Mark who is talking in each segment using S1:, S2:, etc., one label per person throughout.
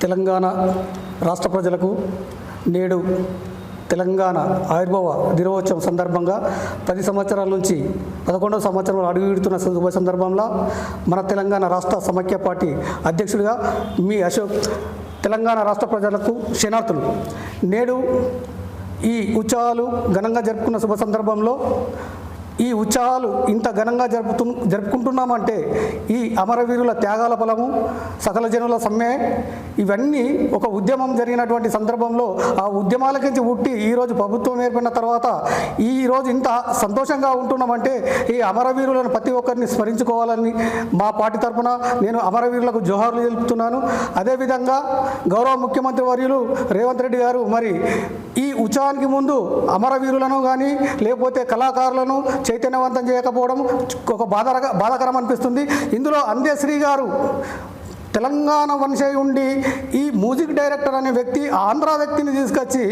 S1: తెలంగాణ రాష్ట్ర ప్రజలకు నేడు తెలంగాణ ఆవిర్భావ దినోత్సవం సందర్భంగా పది సంవత్సరాల నుంచి పదకొండవ సంవత్సరంలో అడుగుడుతున్న శుభ సందర్భంలో మన తెలంగాణ రాష్ట్ర సమైక్య పార్టీ అధ్యక్షుడిగా మీ అశోక్ తెలంగాణ రాష్ట్ర ప్రజలకు క్షణార్థులు. నేడు ఈ ఉత్సవాలు ఘనంగా జరుపుకున్న శుభ సందర్భంలో ఈ ఉత్సవాలు ఇంత ఘనంగా జరుపుతు జరుపుకుంటున్నామంటే ఈ అమరవీరుల త్యాగాల బలము సకల జనుల సమ్మె ఇవన్నీ ఒక ఉద్యమం జరిగినటువంటి సందర్భంలో ఆ ఉద్యమాల నుంచి పుట్టి ఈరోజు ప్రభుత్వం ఏర్పడిన తర్వాత ఈరోజు ఇంత సంతోషంగా ఉంటున్నామంటే ఈ అమరవీరులను ప్రతి ఒక్కరిని స్మరించుకోవాలని మా పార్టీ తరఫున నేను అమరవీరులకు జోహార్లు తెలుపుతున్నాను. అదేవిధంగా గౌరవ ముఖ్యమంత్రి వర్యులు రేవంత్ రెడ్డి గారు మరి ఈ ఉత్సవానికి ముందు అమరవీరులను కానీ లేకపోతే కళాకారులను చైతన్యవంతం చేయకపోవడం ఒక బాధ బాధాకరం అనిపిస్తుంది. ఇందులో అందేశ్రీ గారు తెలంగాణ వంశీ ఉండి ఈ మ్యూజిక్ డైరెక్టర్ అనే వ్యక్తి ఆంధ్ర వ్యక్తిని తీసుకొచ్చి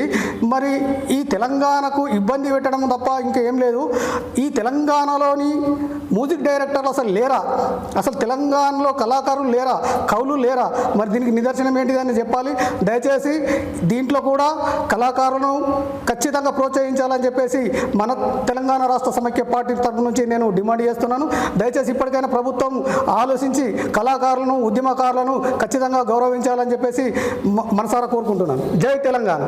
S1: మరి ఈ తెలంగాణకు ఇబ్బంది పెట్టడం తప్ప ఇంకేం లేదు. ఈ తెలంగాణలోని మ్యూజిక్ డైరెక్టర్లు అసలు లేరా? అసలు తెలంగాణలో కళాకారులు లేరా? కవులు లేరా? మరి దీనికి నిదర్శనం ఏంటిదని చెప్పాలి. దయచేసి దీంట్లో కూడా కళాకారులను ఖచ్చితంగా ప్రోత్సహించాలని చెప్పేసి మన తెలంగాణ రాష్ట్ర సమైక్య పార్టీ తరఫు నుంచి నేను డిమాండ్ చేస్తున్నాను. దయచేసి ఇప్పటికైనా ప్రభుత్వం ఆలోచించి కళాకారులను ఉద్యమకారులను ఖచ్చితంగా గౌరవించాలని చెప్పేసి మనసారా కోరుకుంటున్నాను. జై తెలంగాణ.